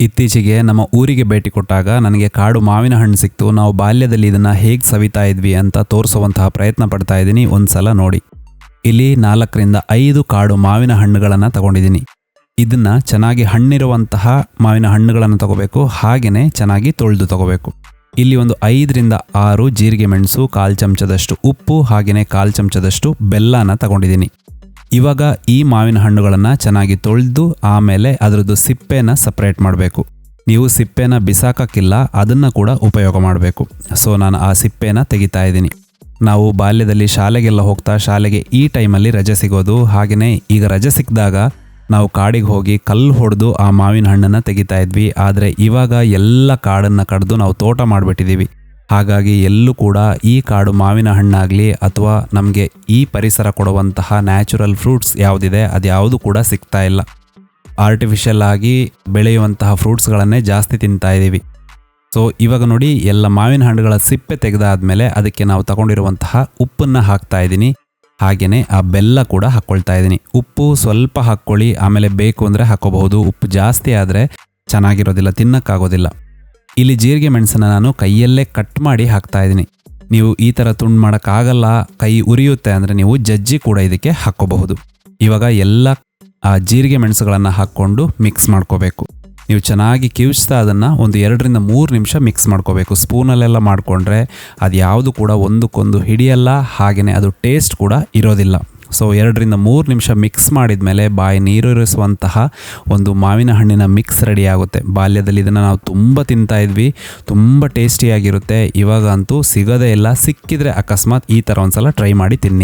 ಇತ್ತೀಚೆಗೆ ನಮ್ಮ ಊರಿಗೆ ಭೇಟಿ ಕೊಟ್ಟಾಗ ನನಗೆ ಕಾಡು ಮಾವಿನ ಹಣ್ಣು ಸಿಕ್ತು. ನಾವು ಬಾಲ್ಯದಲ್ಲಿ ಇದನ್ನು ಹೇಗೆ ಸವಿತಾ ಇದ್ವಿ ಅಂತ ತೋರಿಸುವಂತಹ ಪ್ರಯತ್ನ ಪಡ್ತಾ ಇದ್ದೀನಿ. ಒಂದು ಸಲ ನೋಡಿ. ಇಲ್ಲಿ ನಾಲ್ಕರಿಂದ ಐದು ಕಾಡು ಮಾವಿನ ಹಣ್ಣುಗಳನ್ನು ತಗೊಂಡಿದ್ದೀನಿ. ಇದನ್ನು ಚೆನ್ನಾಗಿ ಹಣ್ಣಿರುವಂತಹ ಮಾವಿನ ಹಣ್ಣುಗಳನ್ನು ತಗೋಬೇಕು. ಹಾಗೆಯೇ ಚೆನ್ನಾಗಿ ತೊಳೆದು ತಗೋಬೇಕು. ಇಲ್ಲಿ ಒಂದು ಐದರಿಂದ ಆರು ಜೀರಿಗೆ ಮೆಣಸು, ಕಾಲು ಚಮಚದಷ್ಟು ಉಪ್ಪು ಹಾಗೆಯೇ ಕಾಲು ಚಮಚದಷ್ಟು ಬೆಲ್ಲನ ತಗೊಂಡಿದ್ದೀನಿ. ಇವಾಗ ಈ ಮಾವಿನ ಹಣ್ಣುಗಳನ್ನು ಚೆನ್ನಾಗಿ ತೊಳೆದು ಆಮೇಲೆ ಅದರದ್ದು ಸಿಪ್ಪೆನ ಸಪ್ರೇಟ್ ಮಾಡಬೇಕು. ನೀವು ಸಿಪ್ಪೆನ ಬಿಸಾಕಕ್ಕಿಲ್ಲ, ಅದನ್ನು ಕೂಡ ಉಪಯೋಗ ಮಾಡಬೇಕು. ಸೊ ನಾನು ಆ ಸಿಪ್ಪೆನ ತೆಗಿತಾ ಇದ್ದೀನಿ. ನಾವು ಬಾಲ್ಯದಲ್ಲಿ ಶಾಲೆಗೆಲ್ಲ ಹೋಗ್ತಾ ಶಾಲೆಗೆ ಈ ಟೈಮಲ್ಲಿ ರಜೆ ಸಿಗೋದು. ಹಾಗೆಯೇ ಈಗ ರಜೆ ಸಿಕ್ಕಿದಾಗ ನಾವು ಕಾಡಿಗೆ ಹೋಗಿ ಕಲ್ಲು ಹೊಡೆದು ಆ ಮಾವಿನ ಹಣ್ಣನ್ನು ತೆಗಿತಾ ಇದ್ವಿ. ಆದರೆ ಇವಾಗ ಎಲ್ಲ ಕಾಡನ್ನು ಕಡ್ದು ನಾವು ತೋಟ ಮಾಡಿಬಿಟ್ಟಿದ್ದೀವಿ. ಹಾಗಾಗಿ ಎಲ್ಲೂ ಕೂಡ ಈ ಕಾಡು ಮಾವಿನ ಹಣ್ಣಾಗಲಿ ಅಥವಾ ನಮಗೆ ಈ ಪರಿಸರ ಕೊಡುವಂತಹ ನ್ಯಾಚುರಲ್ ಫ್ರೂಟ್ಸ್ ಯಾವುದಿದೆ ಅದ್ಯಾವುದು ಕೂಡ ಸಿಗ್ತಾ ಇಲ್ಲ. ಆರ್ಟಿಫಿಷಿಯಲ್ ಆಗಿ ಬೆಳೆಯುವಂತಹ ಫ್ರೂಟ್ಸ್ಗಳನ್ನೇ ಜಾಸ್ತಿ ತಿಂತಾ ಇದ್ದೀವಿ ಸೊ ಇವಾಗ ನೋಡಿ ಎಲ್ಲ ಮಾವಿನ ಹಣ್ಣುಗಳ ಸಿಪ್ಪೆ ತೆಗೆದಾದ್ಮೇಲೆ ಅದಕ್ಕೆ ನಾವು ತಗೊಂಡಿರುವಂತಹ ಉಪ್ಪನ್ನು ಹಾಕ್ತಾ ಇದ್ದೀನಿ ಹಾಗೆಯೇ ಆ ಬೆಲ್ಲ ಕೂಡ ಹಾಕ್ಕೊಳ್ತಾ ಇದ್ದೀನಿ ಉಪ್ಪು ಸ್ವಲ್ಪ ಹಾಕ್ಕೊಳ್ಳಿ, ಆಮೇಲೆ ಬೇಕು ಅಂದರೆ ಹಾಕೋಬಹುದು. ಉಪ್ಪು ಜಾಸ್ತಿ ಆದರೆ ಚೆನ್ನಾಗಿರೋದಿಲ್ಲ, ತಿನ್ನಕ್ಕಾಗೋದಿಲ್ಲ. ಇಲ್ಲಿ ಜೀರಿಗೆ ಮೆಣಸನ್ನು ನಾನು ಕೈಯಲ್ಲೇ ಕಟ್ ಮಾಡಿ ಹಾಕ್ತಾ ಇದ್ದೀನಿ. ನೀವು ಈ ಥರ ತುಂಡು ಮಾಡೋಕ್ಕಾಗಲ್ಲ, ಕೈ ಉರಿಯುತ್ತೆ ಅಂದರೆ ನೀವು ಜಜ್ಜಿ ಕೂಡ ಇದಕ್ಕೆ ಹಾಕ್ಕೋಬಹುದು. ಇವಾಗ ಎಲ್ಲ, ಆ, ಜೀರಿಗೆ ಮೆಣಸುಗಳನ್ನು ಹಾಕ್ಕೊಂಡು ಮಿಕ್ಸ್ ಮಾಡ್ಕೋಬೇಕು. ನೀವು ಚೆನ್ನಾಗಿ ಕಿವಿಸ್ತಾ ಅದನ್ನು ಒಂದು ಎರಡರಿಂದ ಮೂರು ನಿಮಿಷ ಮಿಕ್ಸ್ ಮಾಡ್ಕೋಬೇಕು. ಸ್ಪೂನಲ್ಲೆಲ್ಲ ಮಾಡಿಕೊಂಡ್ರೆ ಅದು ಯಾವುದು ಕೂಡ ಒಂದಕ್ಕೊಂದು ಹಿಡಿಯಲ್ಲ ಹಾಗೆಯೇ ಅದು ಟೇಸ್ಟ್ ಕೂಡ ಇರೋದಿಲ್ಲ. ಸೊ ಎರಡರಿಂದ ಮೂರು ನಿಮಿಷ ಮಿಕ್ಸ್ ಮಾಡಿದ ಮೇಲೆ ಬಾಯಿ ನೀರೂರಿಸುವಂತಹ ಒಂದು ಮಾವಿನ ಹಣ್ಣಿನ ಮಿಕ್ಸ್ ರೆಡಿ ಆಗುತ್ತೆ. ಬಾಲ್ಯದಲ್ಲಿ ಇದನ್ನು ನಾವು ತುಂಬ ತಿಂತಾ ಇದ್ವಿ, ತುಂಬ ಟೇಸ್ಟಿಯಾಗಿರುತ್ತೆ ಇವಾಗ ಅಂತೂ ಸಿಗೋದೇ ಇಲ್ಲ, ಸಿಕ್ಕಿದರೆ ಅಕಸ್ಮಾತ್ ಈ ಥರ ಒಂದ್ಸಲ ಟ್ರೈ ಮಾಡಿ ತಿನ್ನಿ.